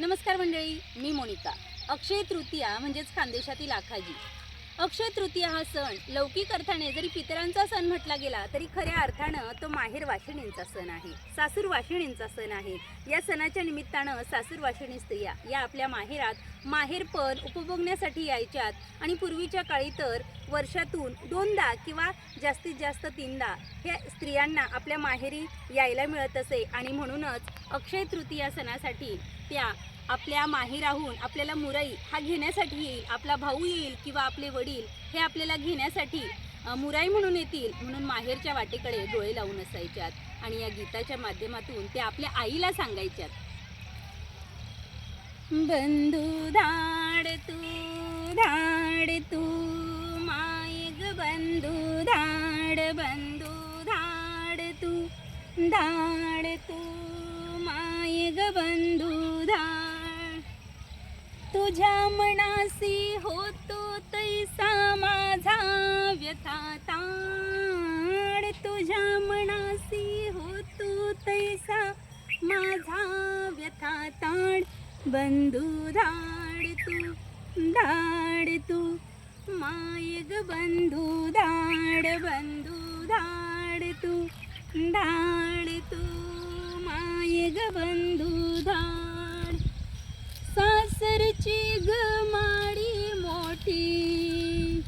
नमस्कार मंडळी मी मोनिका. अक्षय तृतीया म्हणजेच खानदेशातील आखाजी. अक्षय तृतीया हा सण लौकिक अर्थाने जरी पितरांचा सण म्हटला गेला तरी खऱ्या अर्थानं तो माहेर वाशिणींचा सण आहे. सासूर वाशिणींचा सण आहे. या सणाच्या निमित्तानं सासूर वाशिणी स्त्रिया या आपल्या माहेरात माहेरपण उपभोगण्यासाठी यायच्यात आणि पूर्वीच्या काळी तर वर्षातून दोनदा किंवा जास्तीत जास्त तीनदा ह्या स्त्रियांना आपल्या माहेरी यायला मिळत असे आणि म्हणूनच अक्षय तृतीया सणासाठी त्या आपल्या माहेराहून आपल्याला मुरई हा घेण्यासाठी येईल आपला भाऊ येईल किंवा आपले वडील हे आपल्याला घेण्यासाठी मुराई म्हणून येतील म्हणून माहेरच्या वाटेकडे डोळे लावून असायच्यात आणि या गीताच्या माध्यमातून ते आपल्या आईला सांगायच्यात. बंधू धाड तू धाड तू माय ग बंधू धाड बंधू धाड तू धाड तू. माय ग बंधू धाड तुझ्या मनासी होतो तैसा माझा व्यथा ताड तुझ्या मनासी होतो तैसा माझा व्यथा ताड बंधू धाड तू धाड तू माय ग बंधू धाड बंधू धाड तू धाड तू. ग बंधू धाड. सासरची ग माडी मोठी.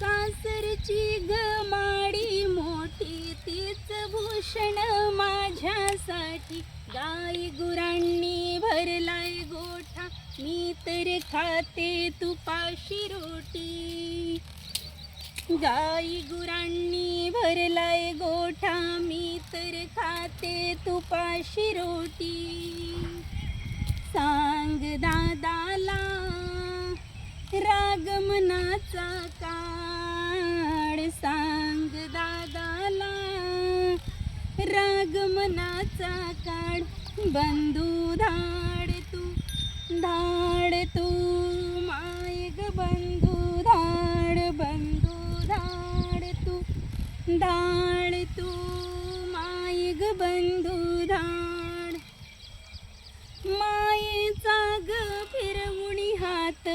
सासरची ग माडी मोठी तीच भूषण माझ्यासाठी. गाई गुरांनी भरलाय गोठा मी तर खाते तुपाशी रोटी. गाई गुरांनी भरलाय गोठा मी तर खाते तुपाशी रोटी. सांग दादाला रागमनाचा काळ. सांग दादाला रागमनाचा काळ. बंधू धाड तू धाड तू माय ग बंधू. धाड तू माय ग बंधू धाड. मायेचा ग फिरवणी हात.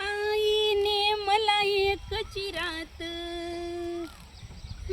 आईने मला एक चिरात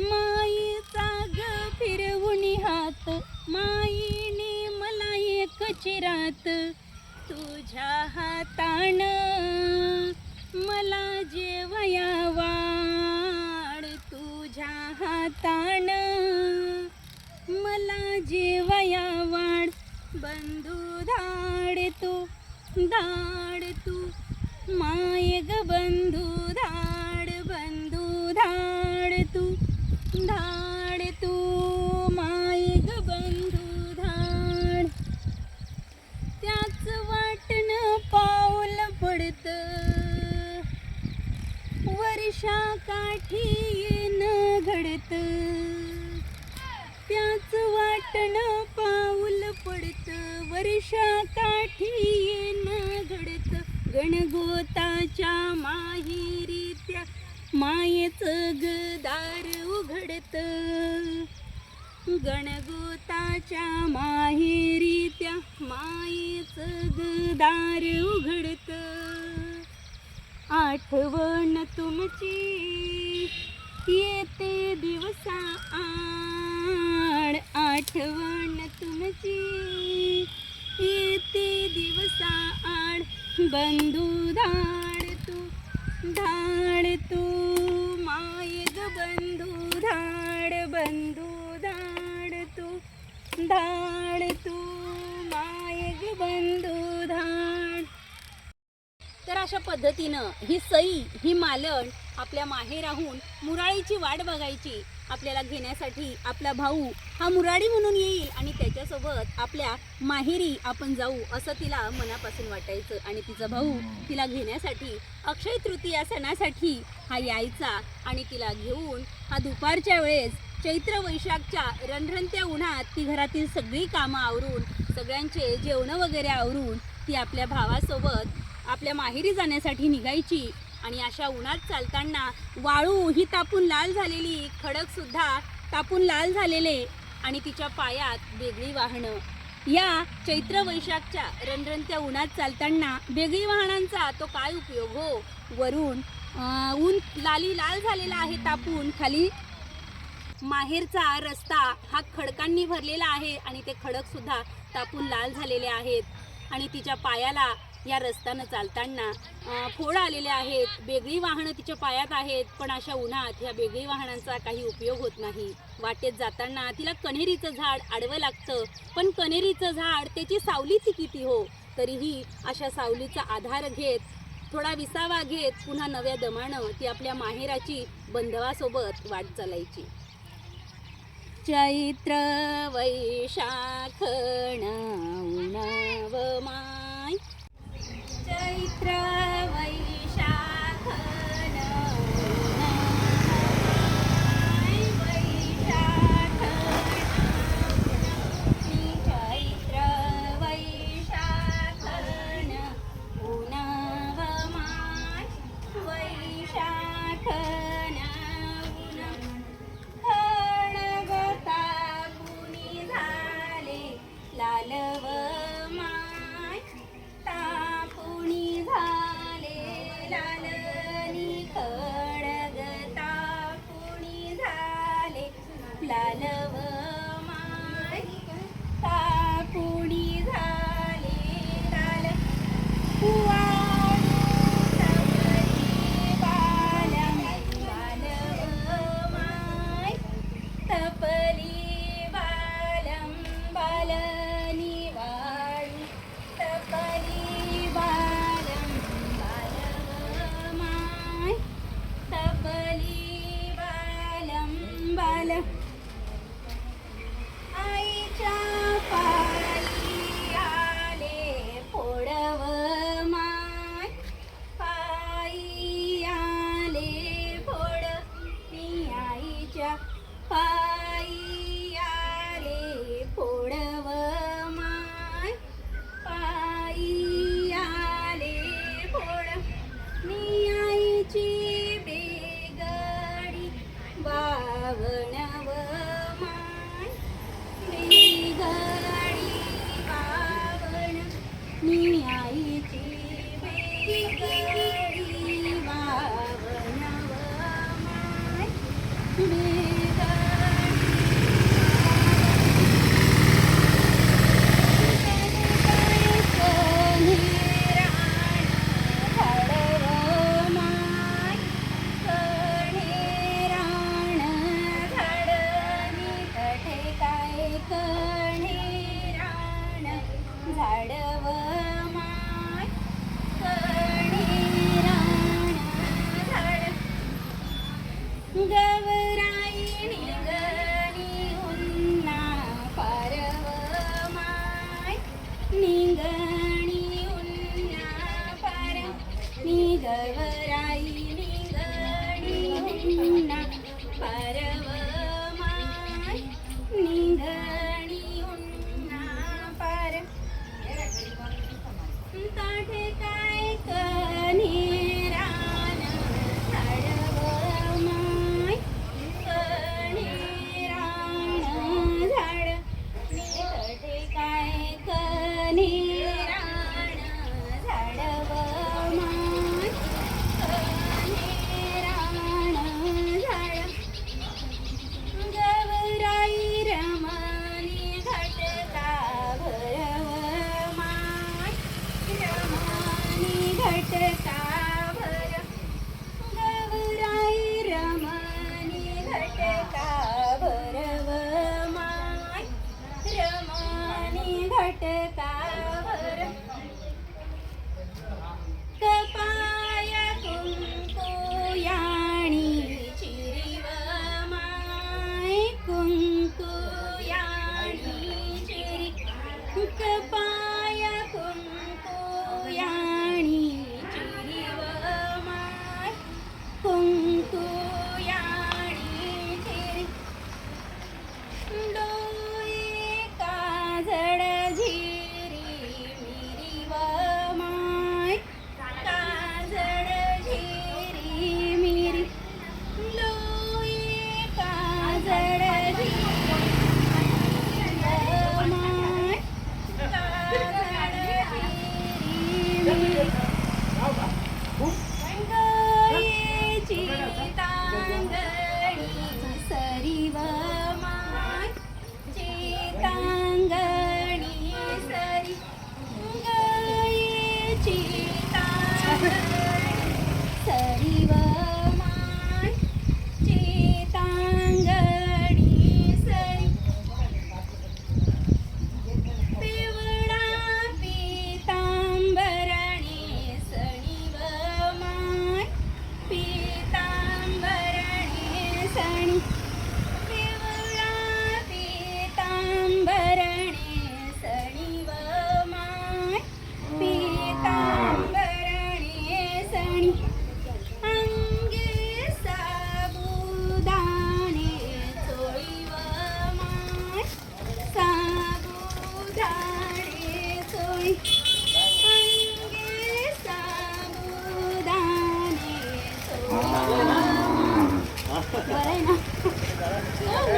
मायेचा ग फिरवणी हात. माईने मला एक चिरात तुझ्या हातानं मला जेवयावा हाताना. मला जेवया वाढ. बंधू धाड तू धाड तू. माय ग बंधू धाड बंधू धाड तू धाड कशा काठी न घडत. त्याच वाटण पाऊल पडत. वर्षा काठी न घडत. गणगोताच्या माहेरी त्या मायेच गदार उघडत. गणगोताच्या माहेरी त्या मायेच गदार उघडत. आठवण तुमची. येते दिवसा आड आठवण तुमची. येते दिवसा आड बंधू धाड तू धाड तू. माय बंधू धाड बंधू धाड तू धाड तू. माय बंधू अशा पद्धतीनं ही सई ही मालण आपल्या माहेराहून मुराळीची वाट बघायची. आपल्याला घेण्यासाठी आपला भाऊ हा मुराडी म्हणून येईल आणि त्याच्यासोबत आपल्या माहेरी आपण जाऊ असं तिला मनापासून वाटायचं. आणि तिचा भाऊ तिला घेण्यासाठी अक्षय तृतीया सणासाठी हा यायचा आणि तिला घेऊन हा दुपारच्या वेळेस चैत्र वैशाखच्या रणरणत्या उन्हात ती घरातील सगळी कामं आवरून सगळ्यांचे जेवणं वगैरे आवरून ती आपल्या भावासोबत आपल्या माहेरी जाण्यासाठी निघायची आणि अशा उन्हात चालताना वाळू ही तापून लाल झालेली खडकसुद्धा तापून लाल झालेले आणि तिच्या पायात वेगळी वाहनं. या चैत्र वैशाखच्या रणरणत्या उन्हात चालताना वेगळी वाहनांचा तो काय उपयोग हो? वरून ऊन लाली लाल झालेला आहे तापून. खाली माहेरचा रस्ता हा खडकांनी भरलेला आहे आणि ते खडकसुद्धा तापून लाल झालेले आहेत. आणि तिच्या पायाला या रस्त्यानं चालताना फोड आलेले आहेत बेगळी वाहनं तिच्या पायात आहेत पण अशा उन्हात ह्या बेगळी वाहनांचा काही उपयोग होत नाही. वाटेत जाताना तिला कण्हेरीचं झाड आडवं लागतं पण कण्हेरीचं झाड त्याची सावलीची किती हो तरीही अशा सावलीचा आधार घेत थोडा विसावा घेत पुन्हा नव्या दमानं ती आपल्या माहेराची बंधवासोबत वाट चालायची. चैत्र वैशाखण उणव मा चैत्र Bye.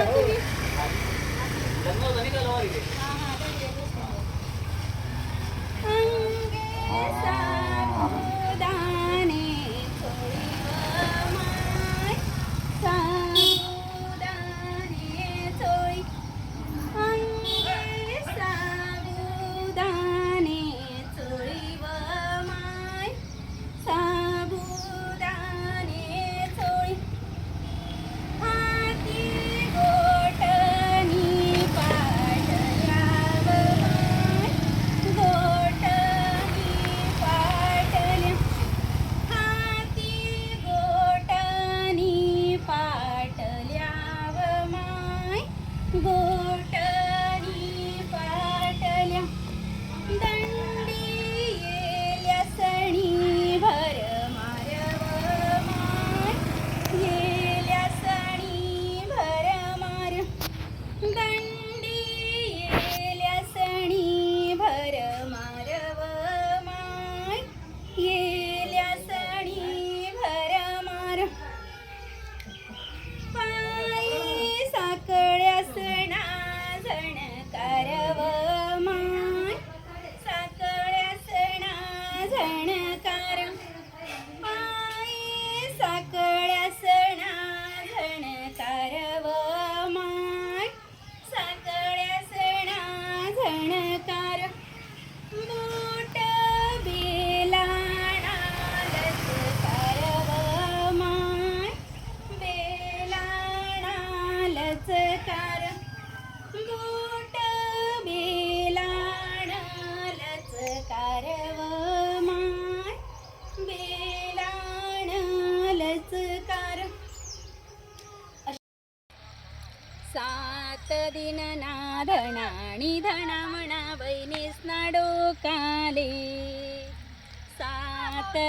हाँ हाँ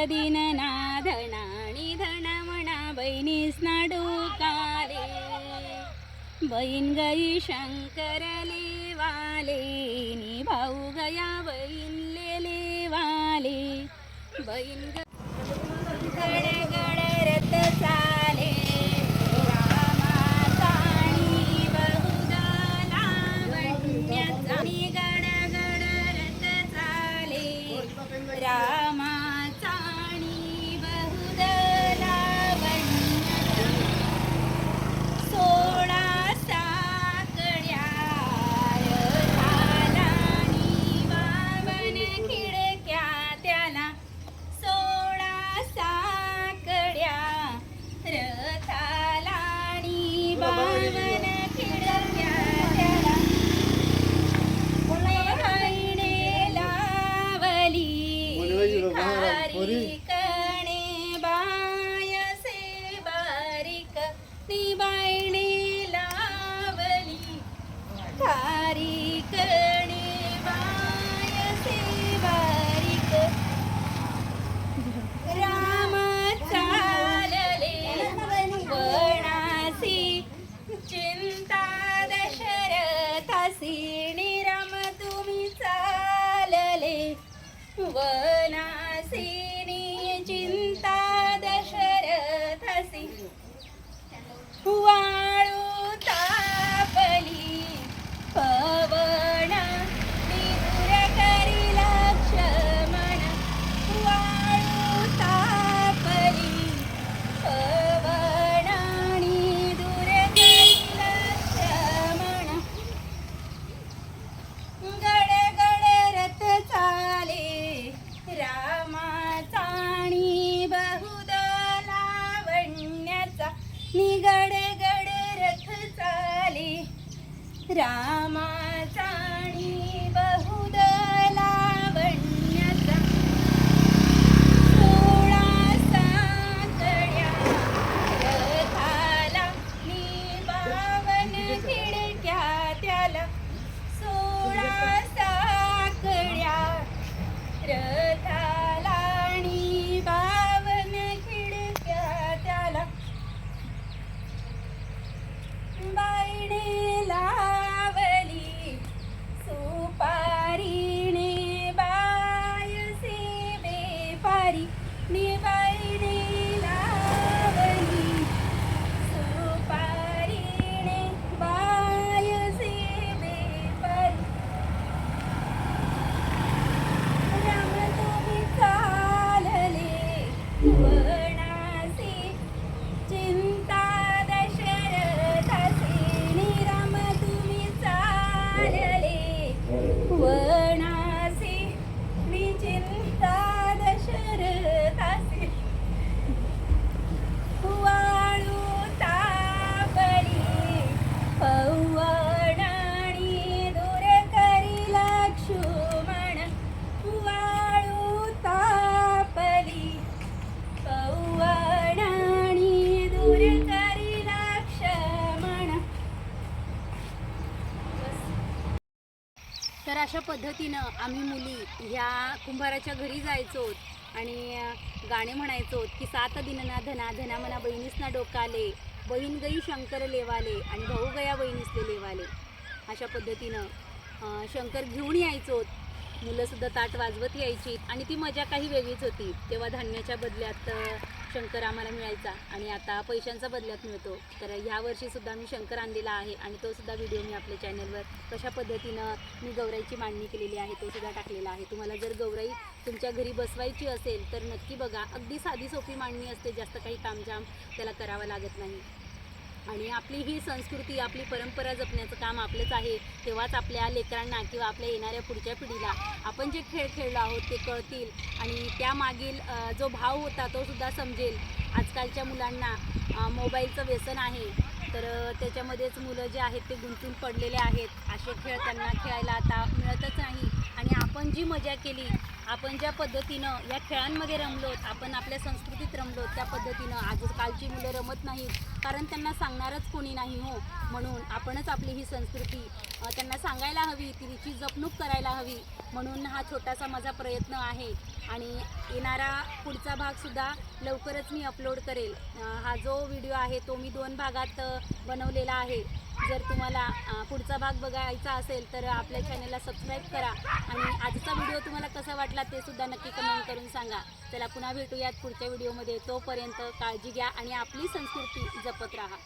दिन नाधनाणी धण म्हणा बहिणीस काले. बहीण गई शंकरले वाले नि भाऊ गया बहीण लेले वाले. बहीण 温。तर अशा पद्धतीनं आम्ही मुली ह्या कुंभाराच्या घरी जायचो आणि गाणे म्हणायचो की सात दिनना धना धना म्हणा बहिणीसना डोकाले बहीण गई शंकर लेवाले आणि भाऊ गया बहिणीसले लेवाले अशा पद्धतीनं शंकर घेऊन यायचो. मुलंसुद्धा ताट वाजवत यायची आणि ती मजा काही वेगळीच होती. तेव्हा धान्याच्या बदल्यात शंकर आम्हाला मिळायचा आणि आता पैशांचा बदल्यात मिळतो. तर ह्या वर्षीसुद्धा मी शंकर आणलेला आहे आणि तो सुद्धा व्हिडिओ मी आपल्या चॅनलवर कशा पद्धतीनं मी गौराईची मांडणी केलेली आहे तो सुद्धा टाकलेला आहे. तुम्हाला जर गौराई तुमच्या घरी बसवायची असेल तर नक्की बघा. अगदी साधी सोपी मांडणी असते जास्त काही कामजाम त्याला करावं लागत नाही. आणि आपली ही संस्कृती आपली परंपरा जपण्याचं काम आपलंच आहे तेव्हाच आपल्या लेकरांना किंवा आपल्या येणाऱ्या पुढच्या पिढीला आपण जे खेळ खेळलो आहोत ते कळतील. आणि त्यामागील जो भाव होता तो सुद्धा समजेल. आजकालच्या मुलांना मोबाईलचं व्यसन आहे. तर त्याच्यामध्येच मुलं जे आहेत ते गुंतून पडलेले आहेत. असे खेळ त्यांना खेळायला आता मिळतच नाही. आणि आपण जी मजा केली आपण ज्या पद्धतीनं या खेळांमध्ये रमलोत आपण आपल्या संस्कृतीत रमलोत त्या पद्धतीनं आज कालची मुलं रमत नाहीत. कारण त्यांना सांगणारच कोणी नाही हो. म्हणून आपणच आपली ही संस्कृती त्यांना सांगायला हवी तिची जपणूक करायला हवी. म्हणून हा छोटासा माझा प्रयत्न आहे. आणि येणारा पुढचा भागसुद्धा लवकरच मी अपलोड करेल. हा जो व्हिडिओ आहे तो मी दोन भागात बनवलेला आहे. जर तुम्हाला पुढचा भाग बघायचा असेल तर आपल्या चॅनलला सबस्क्राईब करा. आणि आजचा व्हिडिओ तुम्हाला कसा वाटला ते सुद्धा नक्की कमेंट करून सांगा. चला पुन्हा भेटूयात पुढच्या व्हिडिओमध्ये तोपर्यंत काळजी घ्या आणि आपली संस्कृती जपत राहा.